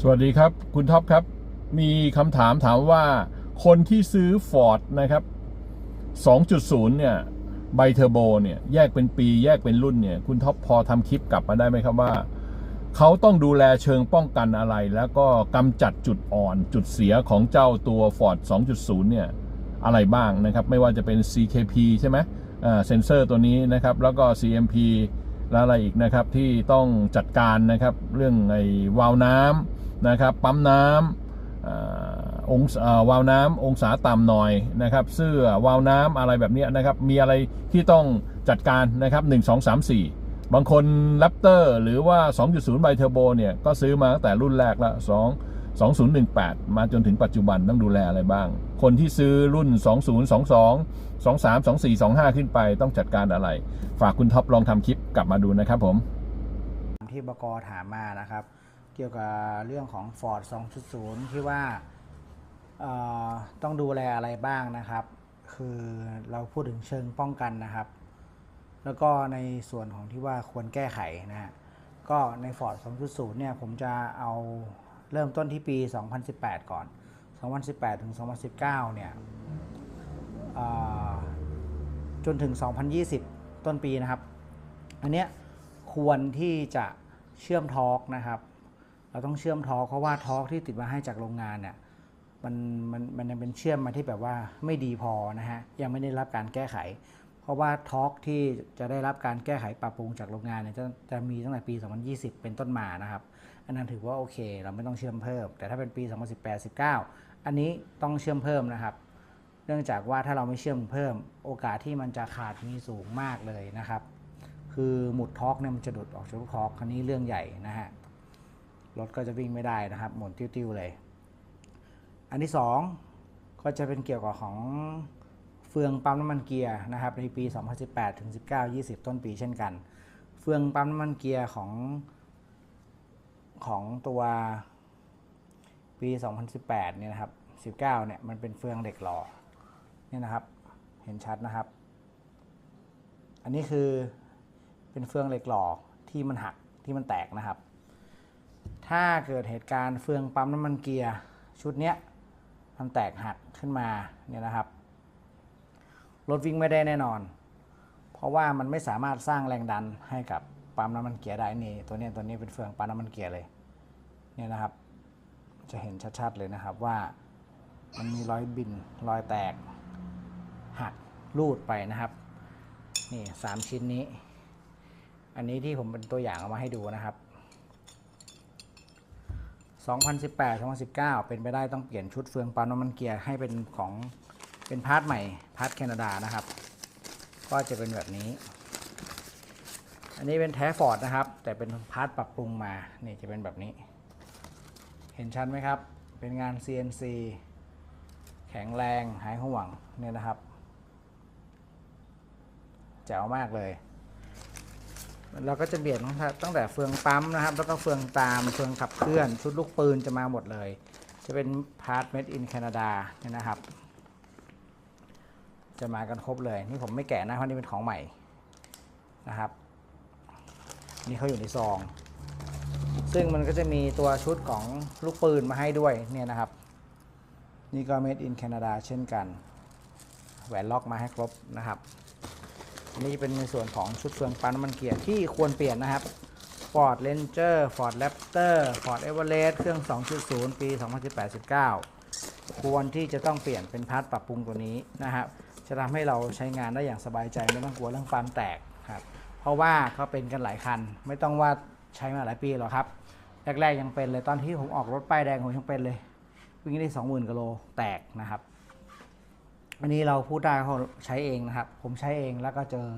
สวัสดีครับ คุณท็อปครับ มีคำถามถามว่า คนที่ซื้อ Ford นะครับ 2.0 เนี่ยไบเทอร์โบเนี่ยแยกเป็นปีแยกเป็นรุ่นเนี่ย คุณท็อปพอทำคลิปกลับมาได้ไหมครับว่า เขาต้องดูแลเชิงป้องกันอะไร แล้วก็กำจัดจุดอ่อนจุดเสียของเจ้าตัว Ford 2.0 เนี่ย อะไรบ้างนะครับ ไม่ว่าจะเป็น CKP ใช่ไหมอ่าเซนเซอร์ตัวนี้นะครับ แล้วก็ CMP แล้วอะไรอีกนะครับที่ต้องจัดการนะครับ เรื่องไอ้วาล์วน้ำ นะครับปั๊มน้ำอ่าองศาวาล์วน้ำองศาต่ำหน่อยนะครับ เสื้อวาล์วน้ำอะไรแบบนี้นะครับมีอะไรที่ต้องจัดการนะครับ 1 2 3 4 บางคน Raptor หรือว่า 2.0 ไบเทอร์โบเนี่ยก็ซื้อมาตั้งแต่รุ่นแรกละ2 2018 มาจนถึงปัจจุบันต้องดูแลอะไรบ้าง คนที่ซื้อรุ่น 2022 23 24 25 ขึ้นไปต้องจัดการอะไร ฝากคุณท็อปลองทำคลิปกลับมาดูนะครับผม ที่บกถามมานะครับ เกี่ยวกับเรื่องของ Ford 2.0 ที่ว่าต้องดูแลอะไรบ้างนะครับ คือเราพูดถึงเชิงป้องกันนะครับ แล้วก็ในส่วนของที่ว่าควรแก้ไขนะฮะก็ใน Ford 2.0 เนี่ยผมจะเอาเริ่มต้นที่ปี 2018 ก่อน 2018 ถึง 2019 เนี่ยเอ่อจนถึง 2020 ต้นปีนะครับ อันเนี้ยควรที่จะเชื่อมทอร์กนะครับ เราต้องเชื่อมทอเพราะว่าทอที่ติดมาให้จากโรงงานเนี่ยมันมันมันยังเป็นเชื่อมมาที่แบบว่าไม่ดีพอนะฮะยังไม่ได้รับการแก้ไข เพราะว่าทอร์กที่จะได้รับการแก้ไขปรับปรุงจากโรงงานเนี่ยจะจะมีตั้งแต่ปี 2020 เป็นต้นมานะครับ อันนั้นถือว่าโอเคเราไม่ต้องเชื่อมเพิ่ม แต่ถ้าเป็นปี 2018-19 อันนี้ต้องเชื่อมเพิ่มนะครับ เนื่องจากว่าถ้าเราไม่เชื่อมเพิ่ม โอกาสที่มันจะขาดมีสูงมากเลยนะครับ คือหมุดทอร์กเนี่ยมันจะดุดออกจากลูกทอร์กคันนี้เรื่องใหญ่นะฮะ รถก็จะวิ่งไม่ได้นะครับ หมุนติ้วๆเลย อันที่ 2 ก็จะเป็นเกี่ยวกับของเฟืองปั๊มน้ำมันเกียร์นะครับ ในปี 2018 ถึง 19 20 ต้นปีเช่นกัน เฟืองปั๊มน้ำมันเกียร์ของของตัวปี 2018 เนี่ยนะครับ 19 เนี่ย มันเป็นเฟืองเหล็กหล่อ เนี่ยนะครับ เห็นชัดนะครับ อันนี้คือเป็นเฟืองเหล็กหล่อที่มันหักที่มันแตกนะครับ ถ้าเกิดเหตุการณ์เฟืองปั๊มน้ำมันเกียร์ชุดเนี้ยมันแตกหักขึ้นมาเนี่ยนะครับรถวิ่งไม่ได้แน่นอน เพราะว่ามันไม่สามารถสร้างแรงดันให้กับปั๊มน้ำมันเกียร์ได้นี่ตัวนี้ตัวนี้เป็นเฟืองปั๊มน้ำมันเกียร์เลยเนี่ยนะครับ จะเห็นชัดๆเลยนะครับว่ามันมีรอยบินรอยแตก หักรูดไปนะครับ นี่สามชิ้นนี้ อันนี้ที่ผมเป็นตัวอย่างเอามาให้ดูนะครับ 2018 2019 เป็นไปได้ต้องเปลี่ยนชุดเฟืองปั๊มน้ำมันเกียร์ให้เป็นของเป็นพาร์ทใหม่พาร์ทแคนาดานะครับ ก็จะเป็นแบบนี้ อันนี้เป็นแท้ฟอร์ดนะครับ แต่เป็นพาร์ทปรับปรุงมานี่จะเป็นแบบนี้ เห็นชัดไหมครับ เป็นงาน CNC แข็งแรงหายห่วงเนี่ยนะครับแจ๋วมากเลย เราก็จะเปลี่ยนตั้งแต่เฟืองปั๊มนะครับ แล้วก็เฟืองตามเฟืองขับเคลื่อนชุดลูกปืนจะมาหมดเลย จะเป็นพาร์ท made in Canada เนี่ยนะครับ จะมากันครบเลยนี่ผมไม่แกะนะเพราะนี่เป็นของใหม่นะครับ นี่เขาอยู่ในซอง ซึ่งมันก็จะมีตัวชุดของลูกปืนมาให้ด้วยเนี่ยนะครับ นี่ก็ made in Canada เช่นกันแหวนล็อกมาให้ครบนะครับ อันนี้เป็นในส่วนของชุดเฟืองปั๊มน้ำมันเกียร์ที่ควรเปลี่ยนนะครับ Ford Ranger Ford Raptor Ford Everest เครื่อง 2.0 ปี 2018-19 ควรที่จะต้องเปลี่ยนเป็นพาร์ทปรับปรุงตัวนี้นะครับจะทำให้เราใช้งานได้อย่างสบายใจไม่ต้องกลัวเรื่องปั๊มแตกครับ เพราะว่าเขาเป็นกันหลายคัน ไม่ต้องว่าใช้มาหลายปีหรอกครับแรกๆยังเป็นเลยตอนที่ผมออกรถป้ายแดงผมยังเป็นเลย วิ่งได้ 20,000กิโลแตกนะครับ อันนี้เราพูดได้เพราใช้เองนะครับ ผมใช้เองแล้วก็เจอ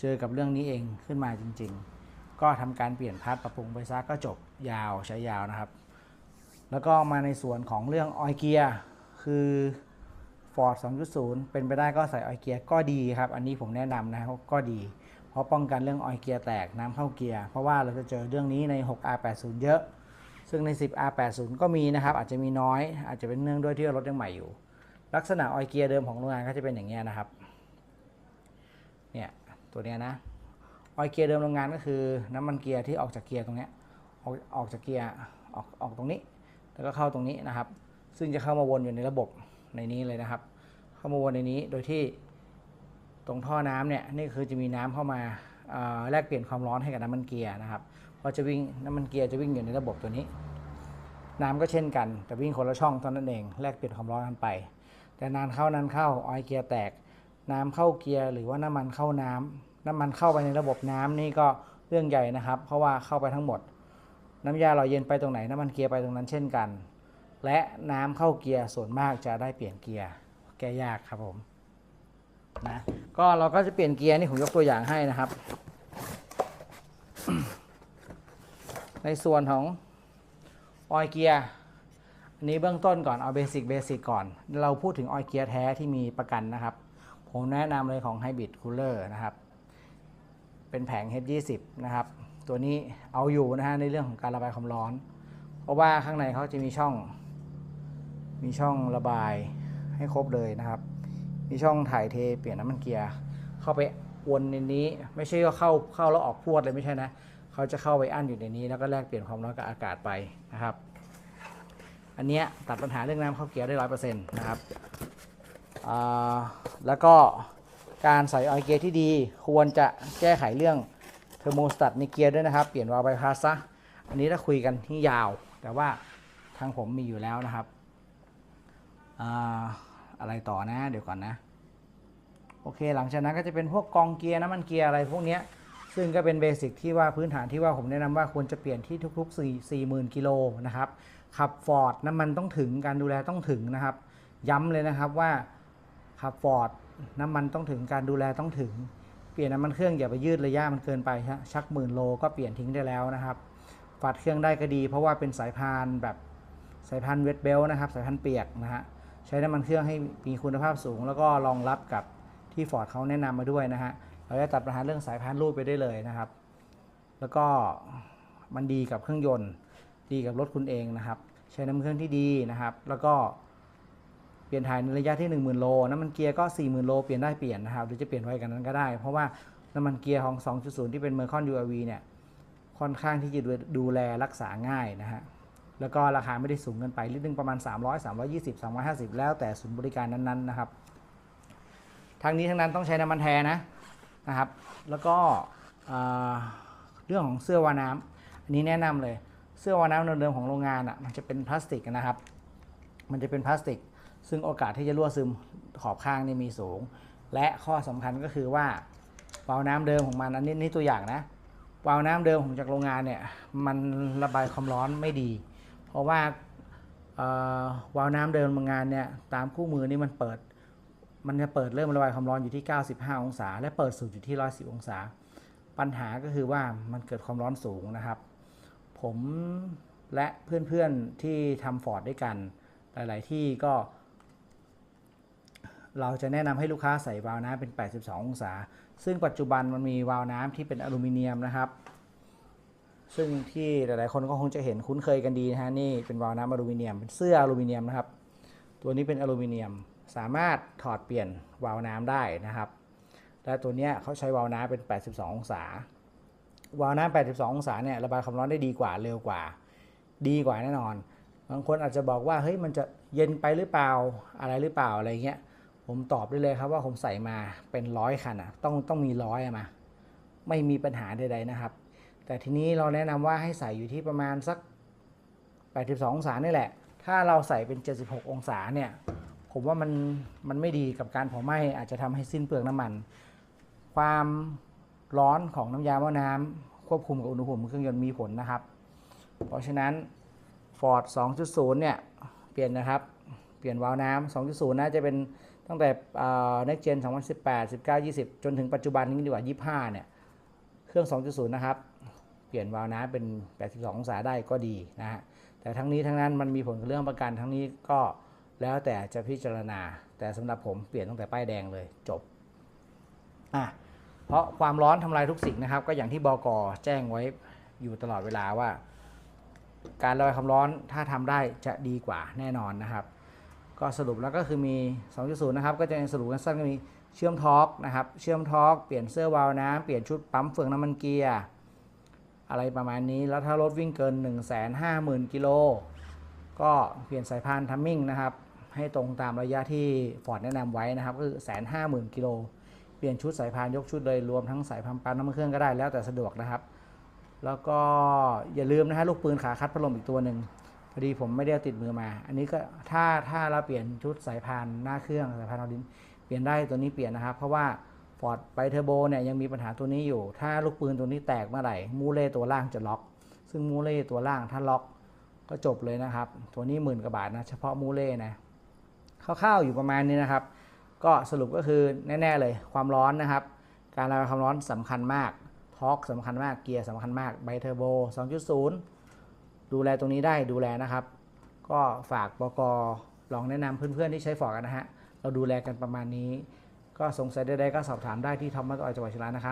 เจอกับเรื่องนี้เองขึ้นมาจริง ๆ ก็ทำการเปลี่ยนพาร์ทปรับปรุงไปซะก็จบยาวใช้ยาวนะครับ แล้วก็มาในส่วนของเรื่องออยเกียร์คือ Ford 2.0 เป็นไปได้ก็ใส่ออยเกียร์ก็ดีครับ อันนี้ผมแนะนำนะครับก็ดี เพราะป้องกันเรื่องออยเกียร์แตกน้ำเข้าเกียร์ เพราะว่าเราจะเจอเรื่องนี้ใน 6R80 เยอะ ซึ่งใน 10R80 ก็มีนะครับ อาจจะมีน้อย อาจจะเป็นเนื่องด้วยที่รถยังใหม่อยู่ ลักษณะออยเกียร์เดิมของโรงงานก็จะเป็นอย่างเงี้ยนะครับเนี่ยตัวเนี้ยนะออยเกียร์เดิมโรงงานก็คือน้ำมันเกียร์ที่ออกจากเกียร์ตรงเนี้ยออกออกจากเกียร์ออกออกตรงนี้ แล้วก็เข้าตรงนี้นะครับ ซึ่งจะเข้ามาวนอยู่ในระบบในนี้เลยนะครับ เข้ามาวนในนี้โดยที่ตรงท่อน้ำเนี่ยนี่คือจะมีน้ำเข้ามาแลกเปลี่ยนความร้อนให้กับน้ำมันเกียร์นะครับเพราะจะวิ่งน้ำมันเกียร์จะวิ่งอยู่ในระบบตัวนี้ น้ำก็เช่นกันแต่วิ่งคนละช่องเท่านั้นเองแลกเปลี่ยนความร้อนกันไป แต่นานเข้านานเข้าออยเกียร์แตก น้ำเข้าเกียร์หรือว่าน้ำมันเข้าน้ำน้ำมันเข้าไปในระบบน้ำนี่ก็เรื่องใหญ่นะครับ เพราะว่าเข้าไปทั้งหมด น้ำยาหล่อเย็นไปตรงไหนน้ำมันเกียร์ไปตรงนั้นเช่นกัน และน้ำเข้าเกียร์ส่วนมากจะได้เปลี่ยนเกียร์แก้ยากครับผมนะก็เราก็จะเปลี่ยนเกียร์นี่ผมยกตัวอย่างให้นะครับ ในส่วนของออยเกียร์ อันนี้เบื้องต้นก่อนเอาเบสิกเบสิกก่อน เราพูดถึงออยเกียร์แท้ที่มีประกันนะครับ ผมแนะนำเลยของ Hybrid Cooler นะครับ เป็นแผง H20 นะครับ ตัวนี้เอาอยู่นะฮะในเรื่องของการระบายความร้อน เพราะว่าข้างในเขาจะมีช่อง มีช่องระบายให้ครบเลยนะครับ มีช่องถ่ายเทเปลี่ยนน้ำมันเกียร์เข้าไปวนในนี้ ไม่ใช่ว่าเข้าเข้าแล้วออกพรวดเลยไม่ใช่นะ เขาจะเข้าไปอั้นอยู่ในนี้ แล้วก็แลกเปลี่ยนความร้อนกับอากาศไปนะครับ อันเนี้ยตัดปัญหาเรื่องน้ำเข้าเกียร์ได้ร้อยเปอร์เซ็นต์นะครับแล้วก็การใส่ออยเกียร์ที่ดีควรจะแก้ไขเรื่องเทอร์โมสตัตในเกียร์ด้วยนะครับ เปลี่ยนวาล์วไบพาสซะอันนี้ถ้าคุยกันที่ยาว แต่ว่าทางผมมีอยู่แล้วนะครับอะไรต่อนะเดี๋ยวก่อนนะ โอเคหลังจากนั้นก็จะเป็นพวกกองเกียร์น้ำมันเกียร์อะไรพวกนี้ซึ่งก็เป็นเบสิกที่ว่าพื้นฐานที่ว่าผมแนะนำว่าควรจะเปลี่ยนที่ทุกๆ4 4 0 0 0 0กิโลนะครับ ขับฟอร์ดน้ำมันต้องถึงการดูแลต้องถึงนะครับ ย้ำเลยนะครับว่าขับฟอร์ดน้ำมันต้องถึงการดูแลต้องถึง เปลี่ยนน้ำมันเครื่องอย่าไปยืดระยะมันเกินไปฮะชักหมื่นโลก็เปลี่ยนทิ้งได้แล้วนะครับฝัดเครื่องได้ก็ดี เพราะว่าเป็นสายพานแบบสายพานเวทเบลนะครับสายพานเปียกนะฮะใช้น้ำมันเครื่องให้มีคุณภาพสูง แล้วก็รองรับกับที่ฟอร์ดเขาแนะนำมาด้วยนะฮะเราจะตัดปัญหาเรื่องสายพานรูดไปได้เลยนะครับ แล้วก็มันดีกับเครื่องยนต์ ดีกับรถคุณเองนะครับ ใช้น้ำเครื่องที่ดีนะครับ แล้วก็เปลี่ยนถ่ายในระยะที่ 1 0,000 โล น้ำมันเกียร์ก็ 40,000 โล เปลี่ยนได้เปลี่ยนนะครับ หรือจะเปลี่ยนไว้กันนั้นก็ได้ เพราะว่าน้ำมันเกียร์ของ 2.0 ที่เป็นเมอร์คอน URV เนี่ย ค่อนข้างที่จะดูดูแลรักษาง่ายนะฮะ แล้วก็ราคาไม่ได้สูงเกินไปลิตรหนึงประมาณ 300 320 350 แล้วแต่ศูนย์บริการนั้นๆนะครับทางนี้ทั้งนั้นต้องใช้น้ำมันแท้นะนะครับ แล้วก็เรื่องของเสื้อวาน้ำอันนี้แนะนำเลย เสื้อวาน้ำเดิมๆของโรงงานอะมันจะเป็นพลาสติกนะครับ มันจะเป็นพลาสติก ซึ่งโอกาสที่จะรั่วซึมขอบข้างนี่มีสูง และข้อสำคัญก็คือว่าวาล์วน้ำเดิมของมันอันนี้นี่ตัวอย่างนะวาล์วน้ำเดิมของจากโรงงานเนี่ยมันระบายความร้อนไม่ดี เพราะว่าเอ่อวาล์วน้ำเดิมโรงงานเนี่ยตามคู่มือนี่มันเปิด มันจะเปิดเริ่มระบายความร้อนอยู่ที่ 95 องศา และเปิดสูงอยู่ที่ 110 องศา ปัญหาก็คือว่ามันเกิดความร้อนสูงนะครับ ผมและเพื่อนๆที่ทำฟอร์ดด้วยกัน หลายๆที่ก็ เราจะแนะนำให้ลูกค้าใส่วาล์วน้ำเป็น 82 องศา ซึ่งปัจจุบันมันมีวาล์วน้ำที่เป็นอลูมิเนียมนะครับ ซึ่งที่หลายๆคนก็คงจะเห็นคุ้นเคยกันดีนะฮะนี่เป็นวาล์วน้ำอลูมิเนียมเป็นเสื้ออลูมิเนียมนะครับ ตัวนี้เป็นอลูมิเนียมสามารถถอดเปลี่ยนวาล์วน้ำได้นะครับ และตัวเนี้ยเขาใช้วาล์วน้ำเป็น 82 องศา วาล์วน้ำ82 องศาเนี่ยระบายความร้อนได้ดีกว่าเร็วกว่า ดีกว่าแน่นอน บางคนอาจจะบอกว่าเฮ้ยมันจะเย็นไปหรือเปล่าอะไรหรือเปล่าอะไรเงี้ยผมตอบได้เลยครับว่าผมใส่มาเป็นร้อยคันอะต้องต้องมีร้อยมา ไม่มีปัญหาใดๆนะครับ แต่ทีนี้เราแนะนำว่าให้ใส่อยู่ที่ประมาณสัก 82 องศานี่แหละ ถ้าเราใส่เป็น 76 องศาเนี่ยผมว่ามันมันไม่ดีกับการเผาไหม้อาจจะทำให้สิ้นเปลืองน้ำมัน ความ ร้อนของน้ำยาหม้อน้ำควบคุมกับอุณหภูมิเครื่องยนต์มีผลนะครับ เพราะฉะนั้น Ford 2.0 เนี่ย เปลี่ยนนะครับ เปลี่ยนวาล์วน้ำ2.0น่าจะเป็นตั้งแต่อ่า Next Gen 2018 19 20 จนถึงปัจจุบันนี้ดีกว่า 25 เนี่ย เครื่อง 2.0 นะครับ เปลี่ยนวาล์วน้ำเป็น 82 องศาได้ก็ดีนะฮะ แต่ทั้งนี้ทั้งนั้นมันมีผลกับเรื่องประกันทั้งนี้ก็แล้วแต่จะพิจารณา แต่สำหรับผมเปลี่ยนตั้งแต่ป้ายแดงเลยจบ อะ เพราะความร้อนทำลายทุกสิ่งนะครับ ก็อย่างที่บกแจ้งไว้อยู่ตลอดเวลาว่า การระบายความร้อนถ้าทำได้จะดีกว่าแน่นอนนะครับ ก็สรุปแล้วก็คือมี 2.0 นะครับ ก็จะสรุปกันสั้นก็มีเชื่อมทอร์กนะครับ เชื่อมทอร์กเปลี่ยนเสื้อวาล์วน้ำเปลี่ยนชุดปั๊มเฟืองน้ำมันเกียร์อะไรประมาณนี้ แล้วถ้ารถวิ่งเกิน 1 5 0 0 0 0 กิโล ก็เปลี่ยนสายพานทัมมิ่งนะครับ ให้ตรงตามระยะที่ฟอร์ดแนะนำไว้นะครับก็คือแสนห้าหมื่นกิโล ลี่ยนชุดสายพานยกชุดเลยรวมทั้งสายพานปั๊มน้ำมันเครื่องก็ได้แล้วแต่สะดวกนะครับ แล้วก็อย่าลืมนะฮะลูกปืนขาคัดพัดลมอีกตัวหนึ่งพอดีผมไม่ได้ติดมือมา อันนี้ก็ถ้าถ้าเราเปลี่ยนชุดสายพานหน้าเครื่องสายพานเอาดินเปลี่ยนได้ตัวนี้เปลี่ยนนะครับ เพราะว่าฟอร์ดไปเทอร์โบเนี่ยยังมีปัญหาตัวนี้อยู่ ถ้าลูกปืนตัวนี้แตกเมื่อไหร่มูเล่ตัวล่างจะล็อก ซึ่งมูเล่ตัวล่างถ้าล็อกก็จบเลยนะครับ ตัวนี้หมื่นกว่าบาทนะเฉพาะมูเล่นะคร่าวๆอยู่ประมาณนี้นะครับ ก็สรุปก็คือแน่ ๆ เลยความร้อนนะครับ การระบายความร้อนสำคัญมากทอร์กสำคัญมากเกียร์สำคัญมากไบเทอร์โบ 2.0 ดูแลตรงนี้ได้ดูแลนะครับ ก็ฝากบกลองแนะนำเพื่อนๆที่ใช้ฟอร์กันนะฮะ เราดูแลกันประมาณนี้ ก็สงสัยใดๆก็สอบถามได้ที่ทอมมัตออยจังหวัดชลานะครับ